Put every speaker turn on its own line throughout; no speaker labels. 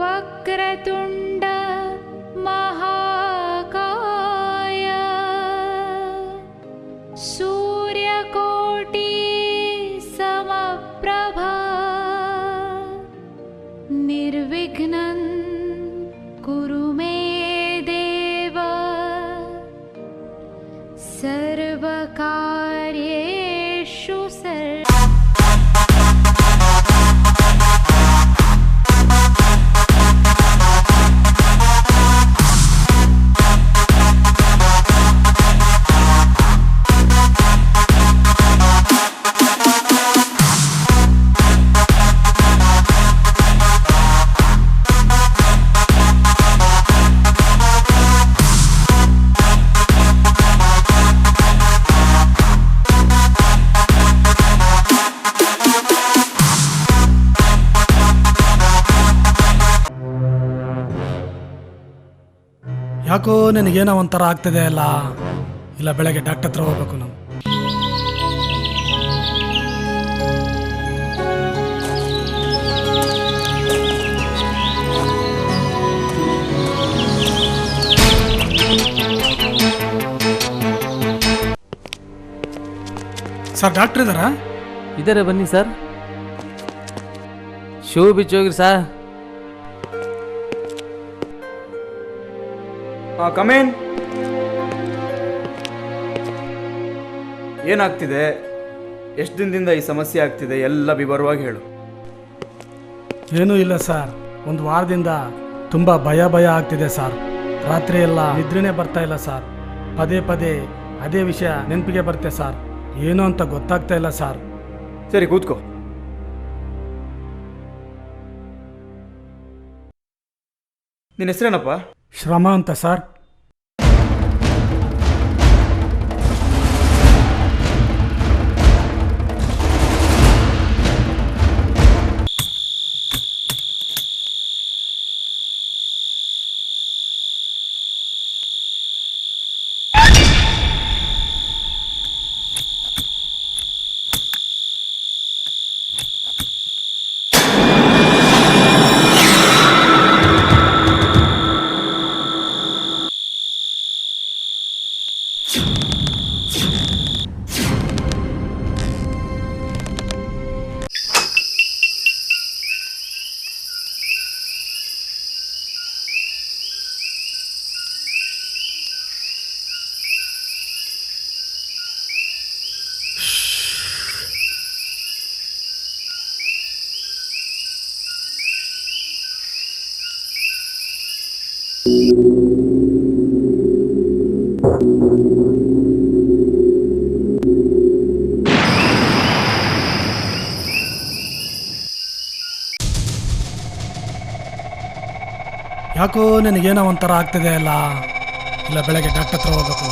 वक्रतुण्ड महाकाय। सूर्यकोटि समप्रभा। निर्विघ्नं कुरु
ಯಾಕೋ ನನಗೇನೋ ಒಂಥರ ಆಗ್ತಿದೆ ಅಲ್ಲ? ಇಲ್ಲ, ಬೆಳಗ್ಗೆ ಡಾಕ್ಟರ್ ಹತ್ರ ಹೋಗ್ಬೇಕು ನಾವು. ಸರ್ ಡಾಕ್ಟರ್ ಇದ್ದಾರಾ?
ಇದ್ದಾರೆ ಬನ್ನಿ ಸರ್. ಶೂ ಬಿಚ್ಚೋಗ್ರಿ ಸರ್.
ಕಮೇನ್ ಏನಾಗ್ತಿದೆ? ಎಷ್ಟು ದಿನದಿಂದ ಈ ಸಮಸ್ಯೆ ಆಗ್ತಿದೆ? ಎಲ್ಲ ವಿವರವಾಗಿ ಹೇಳು.
ಏನೂ ಇಲ್ಲ ಸರ್ ಒಂದು ವಾರದಿಂದ ತುಂಬ ಭಯ ಭಯ ಆಗ್ತಿದೆ ಸರ್ ರಾತ್ರಿ ಎಲ್ಲ ನಿದ್ರೆನೇ ಬರ್ತಾ ಇಲ್ಲ ಸರ್ ಪದೇ ಪದೇ ಅದೇ ವಿಷಯ ನೆನಪಿಗೆ ಬರುತ್ತೆ ಸರ್ ಏನು ಅಂತ ಗೊತ್ತಾಗ್ತಾ ಇಲ್ಲ ಸರ್
ಸರಿ ಕೂತ್ಕೋ. ನಿನ್ನ ಹೆಸರೇನಪ್ಪ?
ಶ್ರಮ ಅಂತ ಸರ್ ಯಾಕೋ ನನಗೇನೋ ಒಂಥರ ಆಗ್ತಿದೆ ಅಲ್ಲ? ಇಲ್ಲ ಬೆಳಗ್ಗೆ ಡಾಕ್ಟರ್ ಹತ್ರ ಹೋಗ್ಬೇಕು.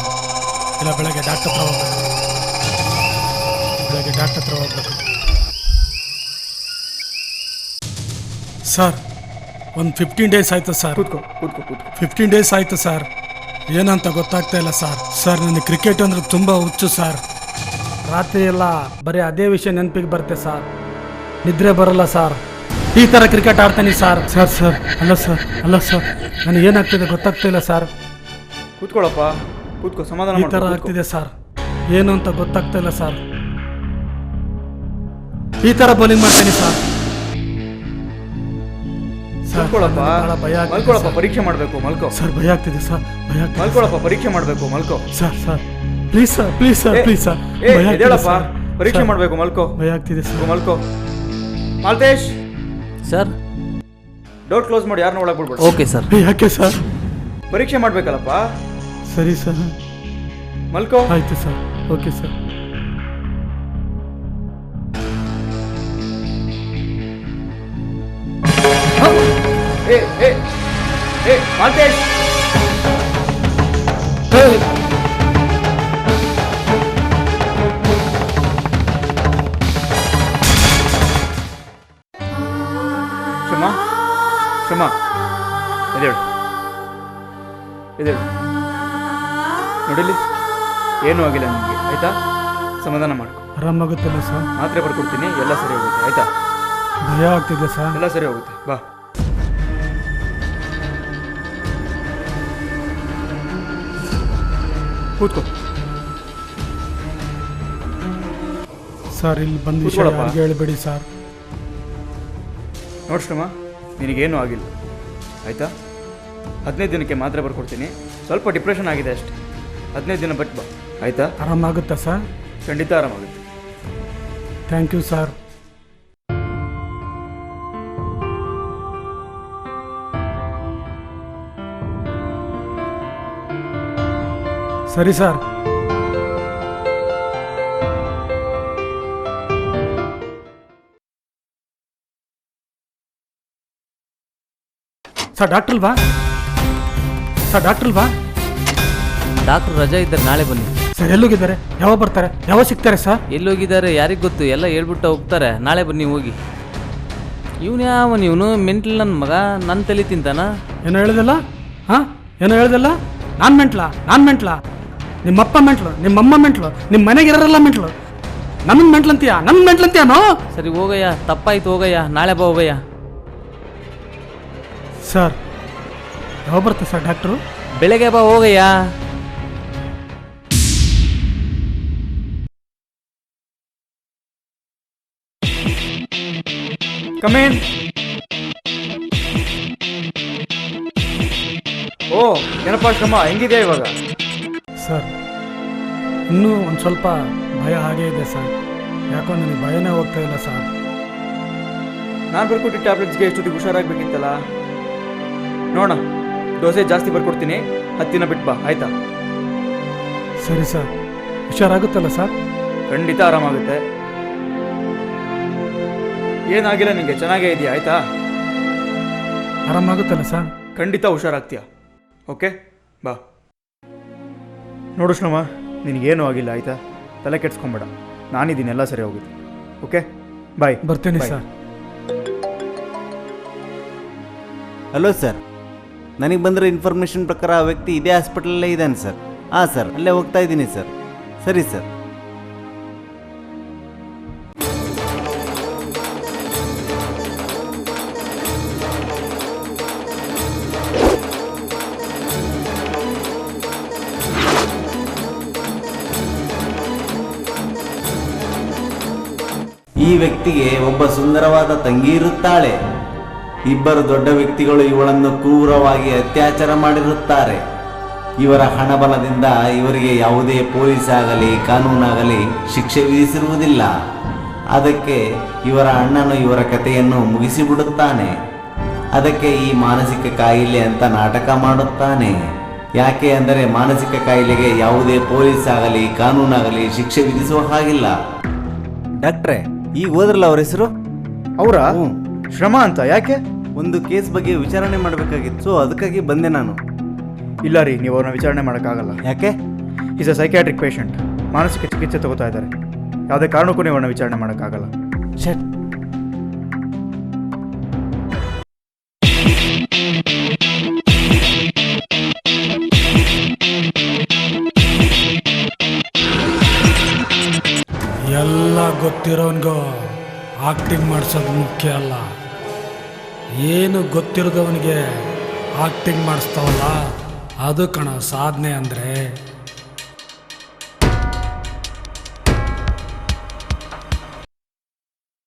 ಇಲ್ಲ ಬೆಳಗ್ಗೆ ಡಾಕ್ಟರ್ ಹತ್ರ ಹೋಗ್ಬೇಕು. ಬೆಳಗ್ಗೆ ಡಾಕ್ಟರ್ ಹತ್ರ ಹೋಗ್ಬೇಕು. ಸರ್ ಒಂದು ಫಿಫ್ಟೀನ್ ಡೇಸ್ ಆಯಿತು ಸರ್
ಕೂತ್ಕೋ ಕೂತ್ಕೋ ಕೂತ್ಕೋ.
ಫಿಫ್ಟೀನ್ ಡೇಸ್ ಆಯಿತು ಸರ್ ಏನಂತ ಗೊತ್ತಾಗ್ತಾ ಇಲ್ಲ ಸರ್ ಸರ್ ನನಗೆ ಕ್ರಿಕೆಟ್ ಅಂದ್ರೆ ತುಂಬ ಹುಚ್ಚು ಸರ್ ರಾತ್ರಿ ಎಲ್ಲ ಬರೀ ಅದೇ ವಿಷಯ ನೆನಪಿಗೆ ಬರುತ್ತೆ ಸರ್ ನಿದ್ರೆ ಬರಲ್ಲ ಸರ್ ಈ ಥರ ಕ್ರಿಕೆಟ್ ಆಡ್ತೀನಿ ಸರ್ ಸರ್ ಸರ್ ಅಲ್ಲ ಸರ್ ಅಲ್ಲ ಸರ್ ನನಗೆ ಏನಾಗ್ತಿದೆ ಗೊತ್ತಾಗ್ತಾ ಇಲ್ಲ ಸರ್
ಕೂತ್ಕೊಳ್ಳಪ್ಪ. ಕೂತ್ಕೋ ಸಮಾಧಾನ
ಈ ಥರ
ಮಾಡ್ಕೋ, ಕೂತ್ಕೋ.
ಆಗ್ತಿದೆ ಸರ್ ಏನು ಅಂತ ಗೊತ್ತಾಗ್ತಾ ಇಲ್ಲ ಸರ್ ಈ ಥರ ಬೌಲಿಂಗ್ ಮಾಡ್ತೀನಿ ಸರ್ ನನಗೆ ಭಯ ಆಗ್ತಿದೆ
ಪರೀಕ್ಷೆ ಮಾಡಬೇಕು ಮಲ್ಕೋ.
ಸರ್ ಭಯ ಆಗ್ತಿದೆ ಸರ್ ಭಯ ಆಗ್ತಿದೆ
ಮಲ್ಕೊಳ್ಳಪ್ಪ ಪರೀಕ್ಷೆ ಮಾಡಬೇಕು ಮಲ್ಕೋ.
Sir sir. Please sir please sir please sir.
ಏ
ಭಯ ಆಗ್ತಿದೆ
ಎದ್ದೇಳಪ್ಪ
ಸರ್.
ಪರೀಕ್ಷೆ ಮಾಡಬೇಕು ಮಲ್ಕೋ.
ಭಯ ಆಗ್ತಿದೆ ಸರ್.
ಮಲ್ಕೋ. ಮಾಲ್ತೇಶ್.
ಸರ್.
ಡೋರ್ ಕ್ಲೋಸ್ ಮಾಡಿ ಯಾರನ್ನ ಒಳಗೆ ಬಿಡ್ಬೇಡ.
Okay sir.
ಯಾಕೆ ಸರ್?
ಪರೀಕ್ಷೆ ಮಾಡ್ಬೇಕಲ್ಲಪ್ಪ.
ಸರಿ ಸರ್.
ಮಲ್ಕೋ.
ಆಯ್ತು ಸರ್. Okay sir.
ಕ್ಷಮ ಕ್ಷಮ. ಎದೇಳು ಎದೇಳು ನೋಡಿಲಿ ಏನೂ ಆಗಿಲ್ಲ ನಿಮಗೆ ಆಯ್ತಾ? ಸಮಾಧಾನ ಮಾಡ್ಕೊ.
ಆರಾಮಾಗುತ್ತಲ್ಲ ಸರ್?
ಮಾತ್ರೆ ಬರ್ಕೊಡ್ತೀನಿ ಎಲ್ಲ ಸರಿ ಹೋಗುತ್ತೆ. ಆಯ್ತಾ?
ಭಯ ಆಗ್ತಿದೆ ಸರ್.
ಎಲ್ಲ ಸರಿ ಹೋಗುತ್ತೆ. ಬಾ. ಕೂತ್ಕೋ.
ಸರ್ ಇಲ್ಲಿ ಬಂದು ವಿಷಯ
ಕೂತ್ಕೊಳ್ಳಪ್ಪ.
ಯಾರಿಗೂ ಹೇಳ್ಬೇಡಿ ಸರ್.
ನೋಡ್ಶ್ರಮ ನಿನಗೇನೂ ಆಗಿಲ್ಲ. ಆಯಿತಾ? ಹದಿನೈದು ದಿನಕ್ಕೆ ಮಾತ್ರೆ ಬರ್ಕೊಡ್ತೀನಿ. ಸ್ವಲ್ಪ ಡಿಪ್ರೆಷನ್ ಆಗಿದೆ ಅಷ್ಟೆ. ಹದಿನೈದು ದಿನ ಬಿಟ್ಟು ಬಾ. ಆಯಿತಾ?
ಆರಾಮಾಗುತ್ತಾ ಸರ್?
ಖಂಡಿತ ಆರಾಮಾಗುತ್ತೆ.
Thank you sir. ಸರಿ ಸರ್. ಸರ್ ಡಾಕ್ಟರ್ ಬಾ ಸರ್ ಡಾಕ್ಟರ್ ಬಾ
ಡಾಕ್ಟರ್ ರಜಾ ಇದ್ದಾರೆ ನಾಳೆ ಬನ್ನಿ.
ಸರ್ ಎಲ್ಲೋಗಿದ್ದಾರೆ? ಯಾವಾಗ ಬರ್ತಾರೆ? ಯಾವಾಗ ಸಿಗ್ತಾರೆ ಸರ್?
ಎಲ್ಲೋಗಿದ್ದಾರೆ? ಯಾರಿಗೆ ಗೊತ್ತು? ಎಲ್ಲ ಹೇಳ್ಬಿಟ್ಟು ಹೋಗ್ತಾರೆ. ನಾಳೆ ಬನ್ನಿ ಹೋಗಿ. ಇವನು ಯಾವ ಇವನು ಮೆಂಟ್ಲ್ ನನ್ನ ಮಗ. ನನ್ನ ತಲೆ ತಿಂತಾನ.
ಏನೋ ಹೇಳ್ದಲ್ಲ? ಹಾಂ? ಏನೋ ಹೇಳ್ದಲ್ಲ? ನಾನು ಮೆಂಟ್ಲಾ? ನಾನು ಮೆಂಟ್ಲ? ನಿಮ್ಮಪ್ಪ ಮೆಂಟ್ಲು ನಿಮ್ಮಮ್ಮ ಮೆಂಟ್ಲು ನಿಮ್ಮ ಮನೆಗೆ ಇರೋರೆಲ್ಲ ಮೆಂಟ್ಲು. ನನ್ನ ಮೆಂಟ್ಲಂತೀಯ? ನಮ್ಮ ನನ್ನ ಅಂತೀಯಾ ನೋ
ಸರಿ ಹೋಗಯ್ಯ. ತಪ್ಪಾಯ್ತು ಹೋಗಯ್ಯ. ನಾಳೆ ಬಾ ಹೋಗಯ್ಯ.
ಸರ್ ಯಾವ ಬರ್ತಾರೆ ಸರ್ ಡಾಕ್ಟ್ರು?
ಬೆಳಗ್ಗೆ ಬಾ ಹೋಗಯ್ಯ.
ಕಮೇನ್ ಓ ಏನಪ್ಪ ಶ್ರಮ? ಹೆಂಗಿದೆ ಇವಾಗ?
ಸರ್. ಇನ್ನೂ ಒಂದು ಸ್ವಲ್ಪ ಭಯ ಹಾಗೇ ಇದೆ ಸರ್. ಯಾಕೋ ನನಗೆ ಭಯನೇ ಹೋಗ್ತಾ ಇಲ್ಲ ಸರ್.
ನಾನು ಬರ್ಕೊಟ್ಟಿದ್ದ ಟ್ಯಾಬ್ಲೆಟ್ಸ್ಗೆ ಎಷ್ಟೊತ್ತಿಗೆ ಹುಷಾರಾಗಬೇಕಿತ್ತಲ್ಲ? ನೋಡೋಣ. ದೋಸೆ ಜಾಸ್ತಿ ಬರ್ಕೊಡ್ತೀನಿ. ಹತ್ತು ದಿನ ಬಿಟ್ಟು ಬಾ ಆಯ್ತಾ?
ಸರಿ ಸರ್. ಹುಷಾರಾಗುತ್ತಲ್ಲ ಸರ್?
ಖಂಡಿತ ಆರಾಮಾಗುತ್ತೆ. ಏನಾಗಿಲ್ಲ ನಿಮಗೆ ಚೆನ್ನಾಗೇ ಇದೆಯಾ? ಆಯ್ತಾ?
ಆರಾಮಾಗುತ್ತಲ್ಲ ಸರ್?
ಖಂಡಿತ ಹುಷಾರಾಗ್ತೀಯ? ಓಕೆ? ಬಾ. ನೋಡು ಶ್ರಮ ನಿನಗೇನು ಆಗಿಲ್ಲ ಆಯ್ತಾ? ತಲೆ ಕೆಡ್ಸ್ಕೊಂಬೇಡ. ನಾನಿದ್ದೀನಿ ಎಲ್ಲ ಸರಿ ಹೋಗುತ್ತೆ. ಓಕೆ? ಬಾಯ್
ಬರ್ತೇನೆ ಸರ್.
ಹಲೋ ಸರ್ ನನಗೆ ಬಂದಿರೋ ಇನ್ಫಾರ್ಮೇಷನ್ ಪ್ರಕಾರ ಆ ವ್ಯಕ್ತಿ ಇದೇ ಹಾಸ್ಪಿಟಲಲ್ಲೇ ಇದ್ದಾನೆ ಸರ್ ಹಾಂ ಸರ್ ಅಲ್ಲೇ ಹೋಗ್ತಾ ಇದ್ದೀನಿ ಸರ್ ಸರಿ ಸರ್ ಈ ವ್ಯಕ್ತಿಗೆ ಒಬ್ಬ ಸುಂದರವಾದ ತಂಗಿ ಇರುತ್ತಾಳೆ. ಇಬ್ಬರು ದೊಡ್ಡ ವ್ಯಕ್ತಿಗಳು ಇವಳನ್ನು ಕ್ರೂರವಾಗಿ ಅತ್ಯಾಚಾರ ಮಾಡಿರುತ್ತಾರೆ. ಇವರ ಹಣಬಲದಿಂದ ಇವರಿಗೆ ಯಾವುದೇ ಪೊಲೀಸ್ ಆಗಲಿ, ಕಾನೂನಾಗಲಿ ಶಿಕ್ಷೆ ವಿಧಿಸಿರುವುದಿಲ್ಲ. ಅದಕ್ಕೆ ಇವರ ಅಣ್ಣನು ಇವರ ಕಥೆಯನ್ನು ಮುಗಿಸಿಬಿಡುತ್ತಾನೆ. ಅದಕ್ಕೆ ಈ ಮಾನಸಿಕ ಕಾಯಿಲೆ ಅಂತ ನಾಟಕ ಮಾಡುತ್ತಾನೆ. ಯಾಕೆ ಅಂದರೆ ಮಾನಸಿಕ ಕಾಯಿಲೆಗೆ ಯಾವುದೇ ಪೊಲೀಸ್ ಆಗಲಿ, ಕಾನೂನಾಗಲಿ ಶಿಕ್ಷೆ ವಿಧಿಸುವ ಹಾಗಿಲ್ಲ. ಡಾಕ್ಟ್ರೇ ಈಗ ಹೋದ್ರಲ್ಲ ಅವ್ರ ಹೆಸರು?
ಅವರ?
ಹ್ಞೂ.
ಶ್ರಮ ಅಂತ ಯಾಕೆ?
ಒಂದು ಕೇಸ್ ಬಗ್ಗೆ ವಿಚಾರಣೆ ಮಾಡಬೇಕಾಗಿತ್ತು ಸೊ ಅದಕ್ಕಾಗಿ ಬಂದೆ ನಾನು.
ಇಲ್ಲ ರೀ ನೀವು ಅವ್ರನ್ನ ವಿಚಾರಣೆ ಮಾಡೋಕ್ಕಾಗಲ್ಲ.
ಯಾಕೆ?
ಈಸ್ ಅ ಸೈಕ್ಯಾಟ್ರಿಕ್ ಪೇಷಂಟ್ ಮಾನಸಿಕ ಚಿಕಿತ್ಸೆ ತಗೋತಾ ಇದ್ದಾರೆ. ಯಾವುದೇ ಕಾರಣಕ್ಕೂ ನೀವು ಅವ್ರನ್ನ ವಿಚಾರಣೆ ಮಾಡೋಕ್ಕಾಗಲ್ಲ.
ಶಟ್
ಗೊತ್ತಿರೋನ್ಗೋ ಆಕ್ಟಿಂಗ್ ಮಾಡಿಸೋದು ಮುಖ್ಯ ಅಲ್ಲ. ಏನು ಗೊತ್ತಿರೋದವನಿಗೆ ಆಕ್ಟಿಂಗ್ ಮಾಡಿಸ್ತಾವಲ್ಲ ಅದು ಕಣ ಸಾಧನೆ ಅಂದರೆ.